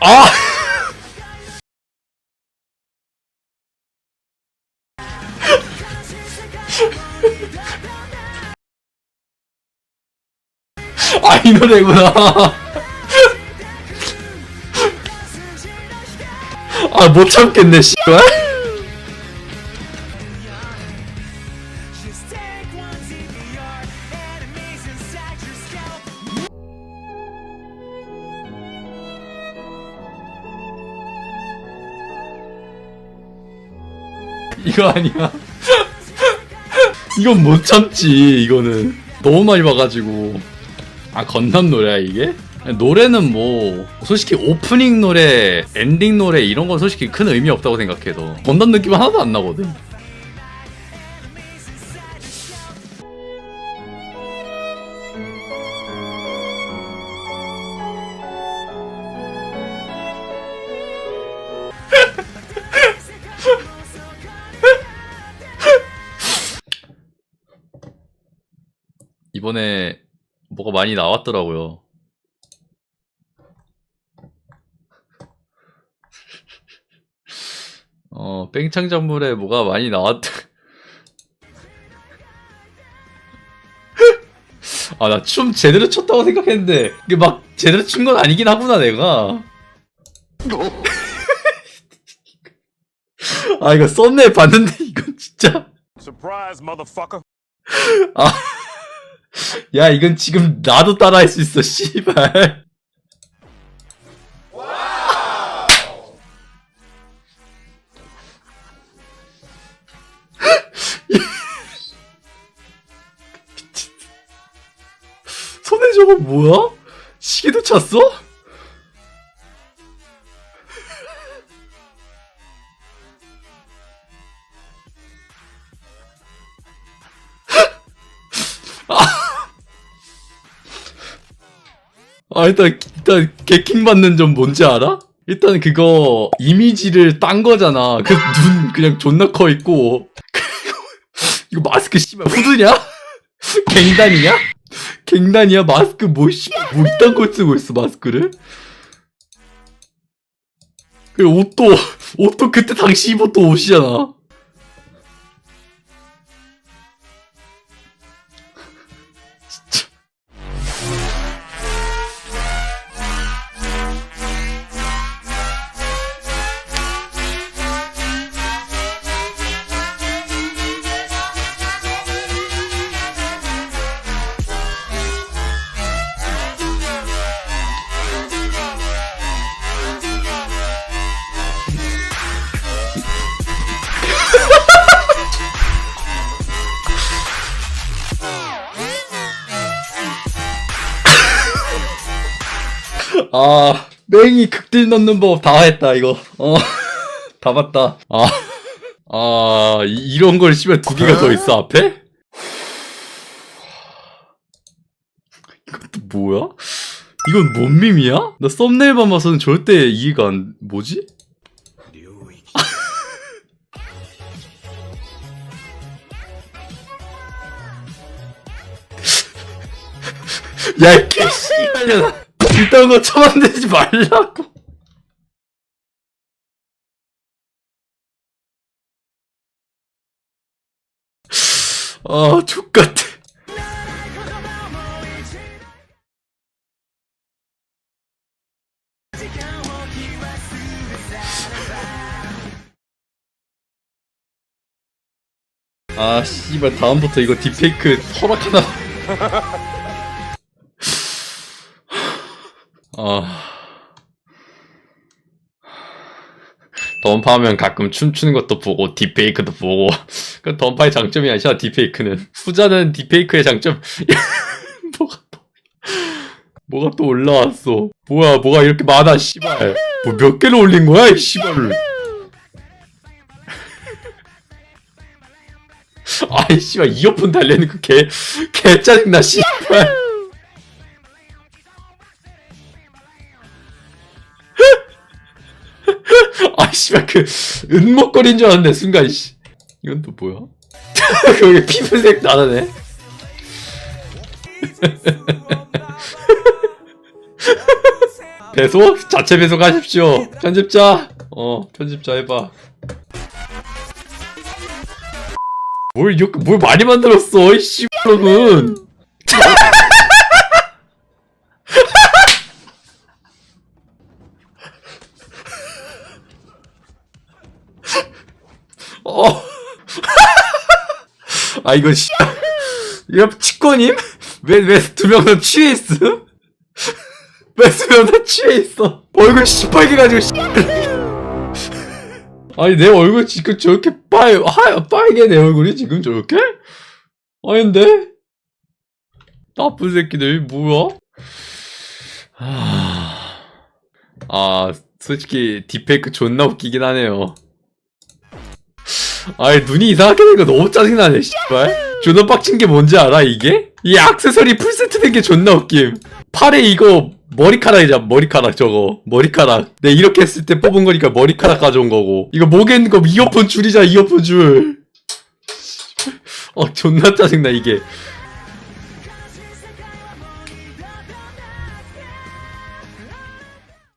아. 아! 아, 이 노래구나. 아, 못 참겠네, 씨발. 이거 아니야. 이건 못 참지, 이거는. 너무 많이 봐가지고. 아, 건담 노래야, 이게? 노래는 뭐, 솔직히 오프닝 노래, 엔딩 노래, 이런 건 솔직히 큰 의미 없다고 생각해도. 건담 느낌 하나도 안 나거든. 이번에 뭐가 많이 나왔더라고요. 어, 뺑창작물에 뭐가 많이 나왔, 아, 나 춤 제대로 췄다고 생각했는데, 이게 막 제대로 춘 건 아니긴 하구나, 내가. 아, 이거 썸네일 봤는데, 이건 진짜. 아. 야, 이건 지금 나도 따라할 수 있어, 씨발. 손에 저거 뭐야? 시계도 찼어? 아 일단 일단 개킹 받는 점 뭔지 알아? 일단 그거 이미지를 딴 거잖아. 그 눈 그냥 존나 커 있고 그리고 이거 마스크 씨발 후드냐? 갱단이냐? 갱단이야 마스크 뭐 씨발 뭐 이딴 걸 쓰고 있어 마스크를? 그 옷도 옷도 그때 당시 입었던 옷이잖아. 아, 맹이 극딜 넣는 법 다 했다, 이거. 어, 다 봤다. 아, 아, 이- 이런 걸 씨발 두 개가 더 있어, 앞에? 이것도 뭐야? 이건 뭔 밈이야? 나 썸네일만 봐서는 절대 이해가 안, 뭐지? 야, 이 개씨발년아. 이딴 거 처만들지 말라고. 아, 족같아. 아, 씨발, 다음부터 이거 딥페이크 허락하나. 아. 던파하면 가끔 춤추는 것도 보고 딥페이크도 보고. 그 던파의 장점이 아니잖아 딥페이크는. 후자는 딥페이크의 장점. 뭐가 또 뭐가 또 올라왔어? 뭐야 뭐가 이렇게 많아 씨발. 뭐 몇 개를 올린 거야 이 씨발을. 아이 씨발 이어폰 달려있는 그 개 개 짜증나 씨발 씨발, 그, 은목걸인 줄 알았는데, 순간, 씨. 이건 또 뭐야? 거기 피부색 나다네. 배속? 자체 배속하십시오. 편집자. 어, 편집자 해봐. 뭘 이렇게 뭘 많이 만들었어, 이 씨발놈은. 어. 아 이거 씨. 이거 치코님? 왜왜 두 명 다 취해 있음? 왜두 명 다 취해 있어? 얼굴 시뻘게 가지고 씨. 아니 내 얼굴 지금 저렇게 빨 하 빨개 내 얼굴이 지금 저렇게? 아닌데? 나쁜 새끼들 뭐야? 하... 아 솔직히 딥페이크 존나 웃기긴 하네요. 아이 눈이 이상하게 된 거 너무 짜증나네 씨발. 존나 빡친 게 뭔지 알아 이게? 이 액세서리 풀세트 된 게 존나 웃김. 팔에 이거 머리카락이잖아 머리카락 저거. 머리카락. 내 이렇게 했을 때 뽑은 거니까 머리카락 가져온 거고. 이거 목에 있는 거 이어폰 줄이잖아 이어폰 줄어 존나 짜증나 이게